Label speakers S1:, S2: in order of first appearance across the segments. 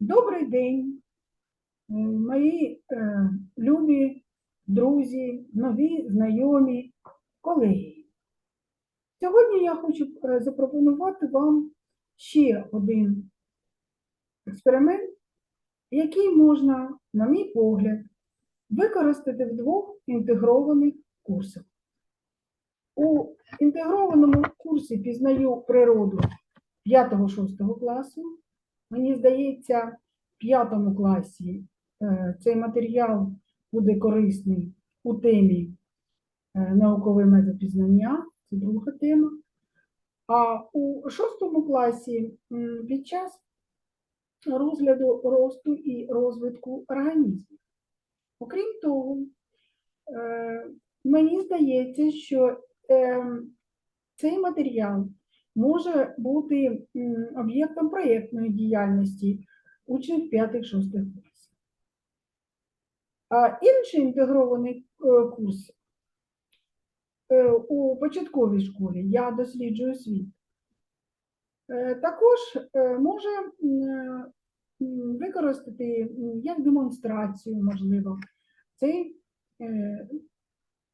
S1: Добрий день, мої е, любі друзі, нові знайомі, колеги. Сьогодні я хочу е, запропонувати вам ще один експеримент, який можна, на мій погляд, використати в двох інтегрованих курсах. У інтегрованому курсі пізнаю природу 5-6 класу. Мені здається, в п'ятому класі е, цей матеріал буде корисний у темі е, науковий метод пізнання, це друга тема. А у шостому класі під час розгляду росту і розвитку організму. Окрім того, е, мені здається, що е, цей матеріал може бути об'єктом проєктної діяльності учнів 5-6 класів. А інший інтегрований е, курс е, у початковій школі я досліджую світ. е, Також може використати як демонстрацію, можливо, цей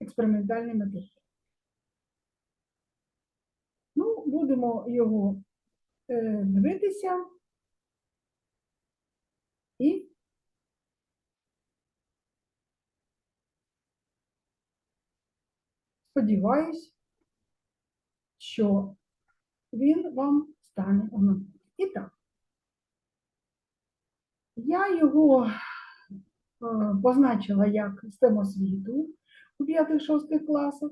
S1: експериментальний матеріал. Будемо його е, дивитися і сподіваюсь, що він вам стане у. І так, я його е, позначила як STEM освіту у 5-6 класах.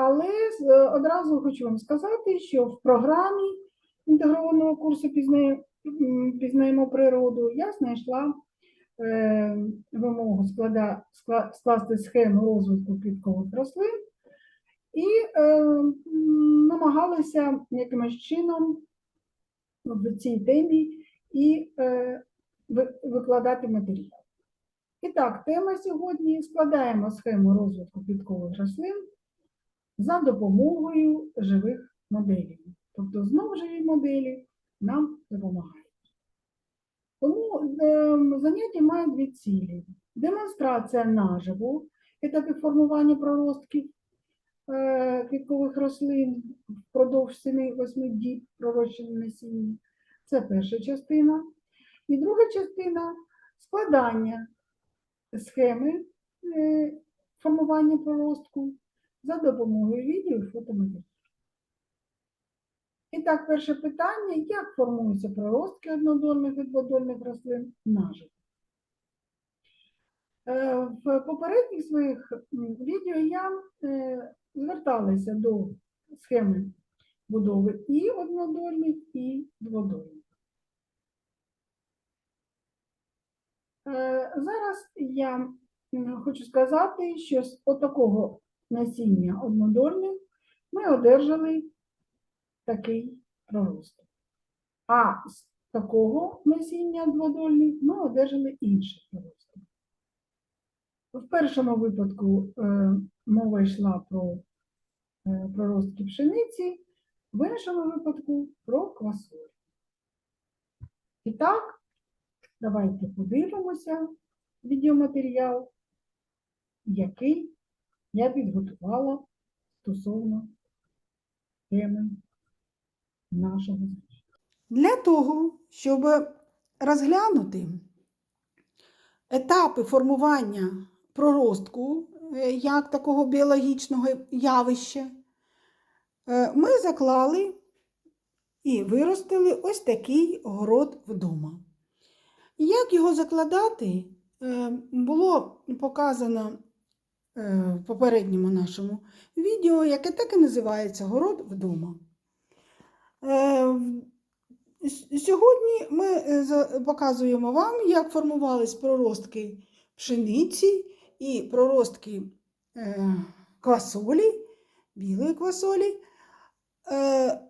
S1: Е, Але одразу хочу вам сказати, що в програмі інтегрованого курсу пізнаємо природу я знайшла е, вимогу скласти схему розвитку квіткових рослин і е, намагалася якимось чином в цій темі і е, викладати матеріал. І так, тема сьогодні складаємо схему розвитку квіткових рослин за допомогою живих моделей. Тобто знову живі моделі нам допомагають. Тому ем, заняття має дві цілі. Демонстрація наживо, етапи формування проростків е, квіткових рослин впродовж 7-8 діб пророщення насіння. Це перша частина. І друга частина складання схеми е, формування проростку за допомогою відео і фотоматеріалів. І так, перше питання: як формуються проростки однодольних і дводольних рослин наживо? Е, В попередніх своїх відео я е, зверталася до схеми будови і однодольних, і дводольних. Е, Зараз я хочу сказати, що з отакого насіння однодольних ми одержали такий проросток. А з такого насіння дводольних ми одержали інший проросток. В першому випадку е, мова йшла про е, проростки пшениці, в іншому випадку про квасоль. І так, давайте подивимося відеоматеріал, який я підготувала стосовно теми нашого заняття. Для того, щоб розглянути етапи формування проростку е, як такого біологічного явища, е, ми заклали і виростили ось такий город вдома. Як його закладати, е, було показано в попередньому нашому відео, яке так і називається Город вдома. Е, Сьогодні ми е, показуємо вам, як формувались проростки пшениці і проростки е, квасолі, білої квасолі е,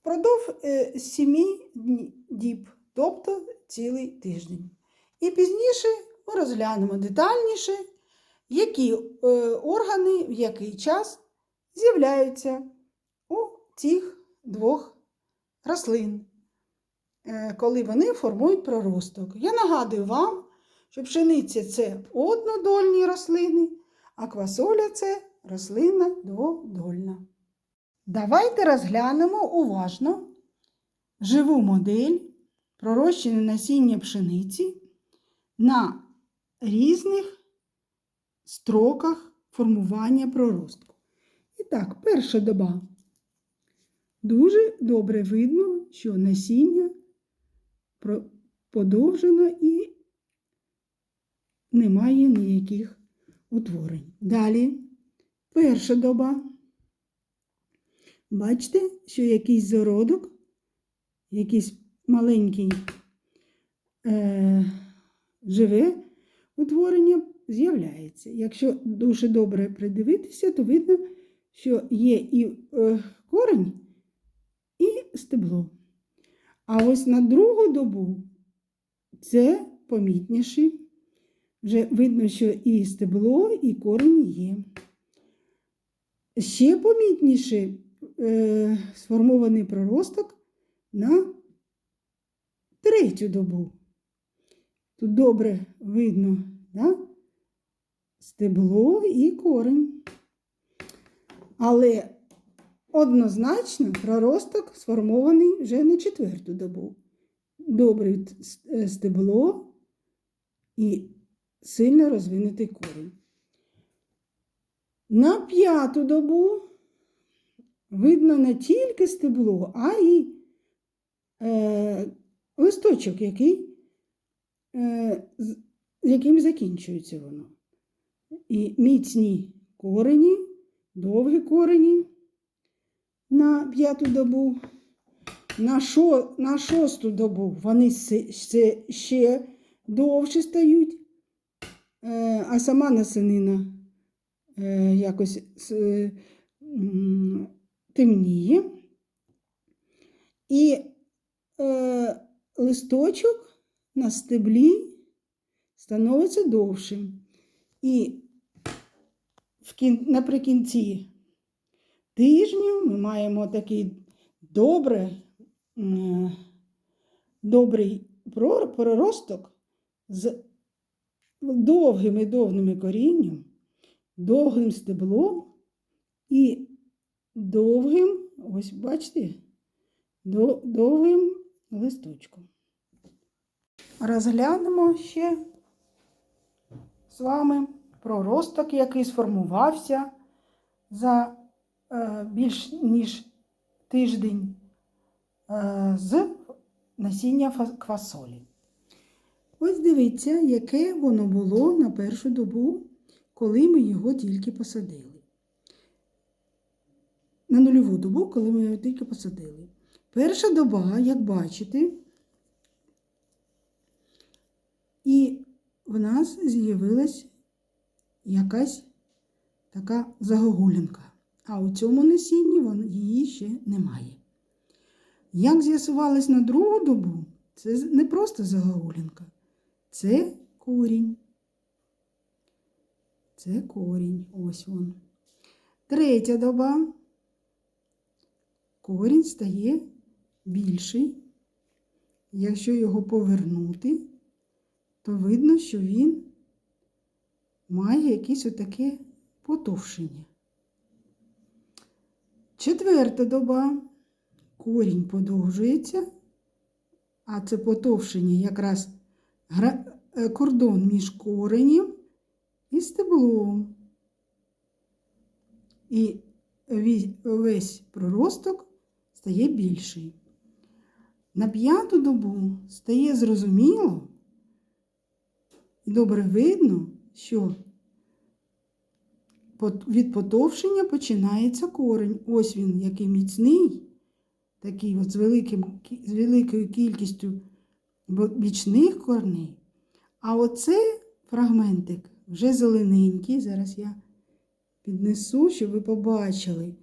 S1: впродовж е, сімі дні- діб, тобто цілий тиждень. І пізніше ми розглянемо детальніше, які е, органи в який час з'являються у цих двох рослин.
S2: е, коли вони формують проросток. Я нагадую вам, що пшениця це однодольні рослини, а квасоля це рослина дводольна. Давайте розглянемо уважно живу модель пророщене насіння пшениці на різних строках формування проростку. І так, перша доба. Дуже добре видно, що насіння подовжено і немає ніяких утворень. Далі, перша доба. Бачите, що якийсь зародок, якийсь маленький е, живе утворення з'являється. Якщо дуже добре придивитися, то видно, що є і е, корень, і стебло. А ось на другу добу це помітніше. Вже видно, що і стебло, і корень є. Ще помітніше е, сформований проросток на третю добу. Тут добре видно да? Стебло і корень. Але однозначно проросток сформований вже на четверту добу. Добре е, стебло і сильно розвинутий корінь. На п'яту добу видно не тільки стебло, а й е, листочок, який, е, яким закінчується воно. І міцні корені, довгі корені на п'яту добу. На, шо, на шосту добу вони се- ще довше стають, е, а сама насенина е, якось темніє. І е, листочок на стеблі становиться довшим. І. наприкінці тижнів ми маємо такий добре, добрий проросток з довгим і довгими корінням, довгим стеблом і довгим, ось бачите, довгим листочком. Розглянемо ще з вами проросток, який сформувався за е, більш ніж тиждень е, з насіння квасолі. Ось дивіться, яке воно було на першу добу, коли ми його тільки посадили. На нульову добу, коли ми його тільки посадили. Перша доба, як бачите, і в нас з'явилась якась така загогулянка. А у цьому насінні її ще немає. Як з'ясувалось на другу добу, це не просто загогулянка, це корінь. Це корінь. Ось він. Третя доба. Корінь стає більший. Якщо його повернути, то видно, що він має якесь отаке потовшення. Четверта доба. Корінь подовжується, а це потовшення якраз е, кордон між коренем і стеблом. І весь проросток стає більший. На п'яту добу стає зрозуміло і добре видно, що від потовшення починається корень. Ось він, який міцний, такий от з, великим, з великою кількістю бічних корней. А оце фрагментик вже зелененький. Зараз я піднесу, щоб ви побачили.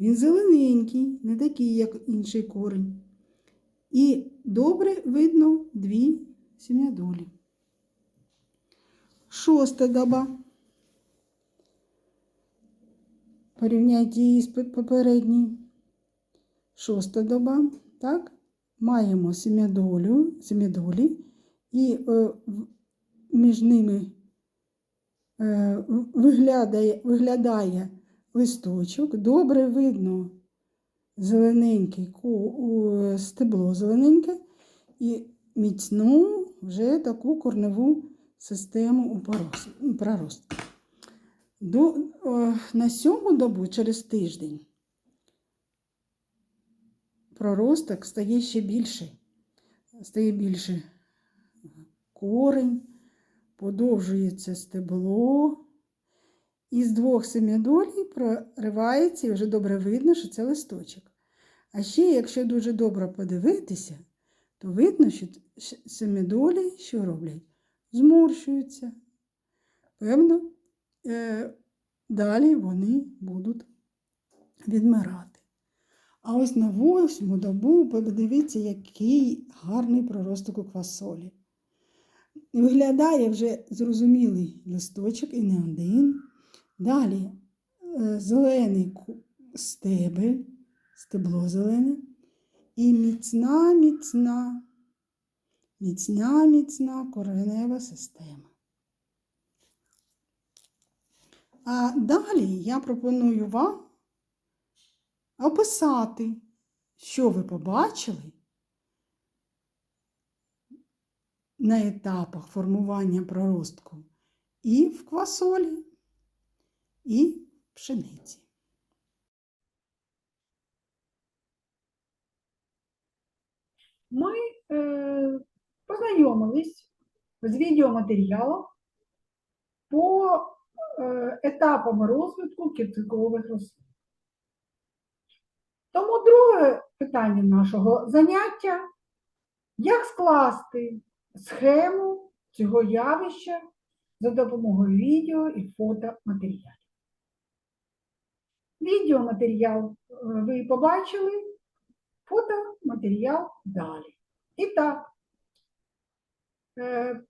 S2: Він зелененький, не такий, як інший корень. І добре видно дві сім'ядолі. Шоста доба. Порівняйте її з пе- попередньою. Шоста доба, так? маємо семядолю, семядолі, і е, між ними е, виглядає, виглядає листочок, добре видно зелененький стебло зелененьке і міцну вже таку корневу систему у проростку. До, е, на сьому добу через тиждень проросток стає ще більший. Стає більше корень, подовжується стебло. Із двох семядолій проривається і вже добре видно, що це листочок. А ще, якщо дуже добре подивитися, то видно, що семядолі що роблять? Зморщуються. Певно, далі вони будуть відмирати. А ось на восьму добу подивіться, який гарний проросток у квасолі. Виглядає вже зрозумілий листочок і не один. Далі е, зелений стебель, стебло зелене. І міцна, міцна, міцна, міцна коренева система. А далі я пропоную вам описати, що ви побачили на етапах формування проростку і в квасолі, і в пшениці.
S1: Ми е, познайомились з відеоматеріалом по е, етапам розвитку кірцикових рослин. Тому друге питання нашого заняття як скласти схему цього явища за допомогою відео і фотоматеріалів. Відеоматеріал е, ви побачили, фотоматеріал далі. І так, е,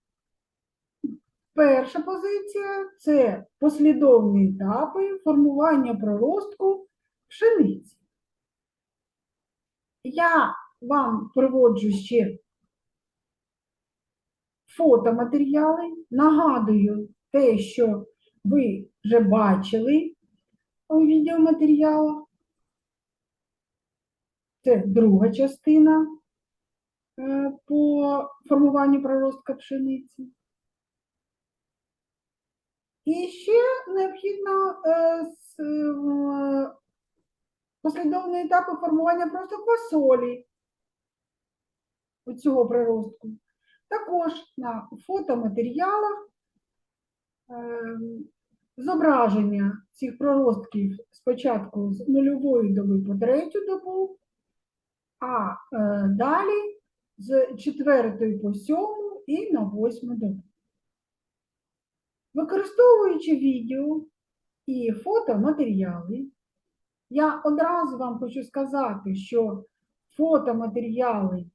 S1: перша позиція це послідовні етапи формування проростку пшениці. Я вам приводжу ще фотоматеріали. Нагадую те, що ви вже бачили у відеоматеріалах. Це друга частина е, по формуванню проростка пшениці. І ще необхідно е, е, послідовні етапи формування просто квасолі у цього приростку. Також на фотоматеріалах е, зображення цих проростків спочатку з нульової доби по третю добу, а далі з четвертої по сьому і на восьму добу. Використовуючи відео і фотоматеріали, я одразу вам хочу сказати, що фотоматеріали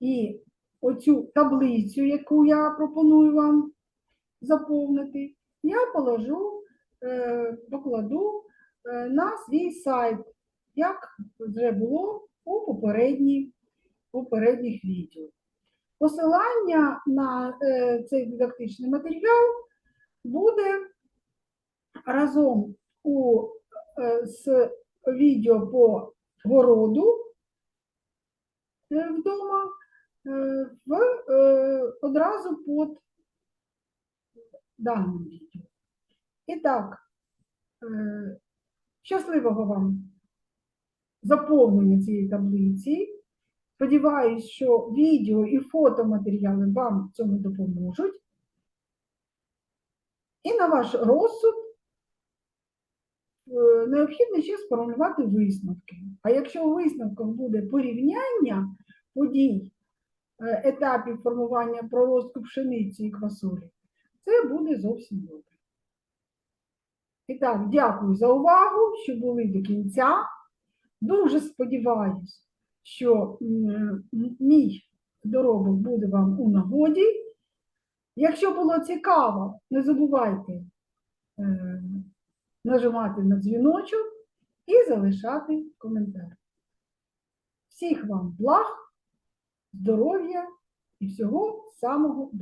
S1: і оцю таблицю, яку я пропоную вам заповнити, я положу, е, покладу е, на свій сайт, як вже було у попередні, попередніх відео. Посилання на е, цей дидактичний матеріал буде разом у, е, з відео по городу е, вдома е, в, одразу під даним відео. І так, щасливого вам заповнення цієї таблиці. Сподіваюсь, що відео і фотоматеріали вам в цьому допоможуть. І на ваш розсуд е, необхідно ще сформулювати висновки. А якщо у висновках буде порівняння подій е, етапів формування проростку пшениці і квасолі, це буде зовсім добре. І так, дякую за увагу, що були до кінця. Дуже сподіваюсь, що мій доробок буде вам у нагоді. Якщо було цікаво, не забувайте е, нажимати на дзвіночок і залишати коментар. Всіх вам благ здоров'я і всього самого доброго.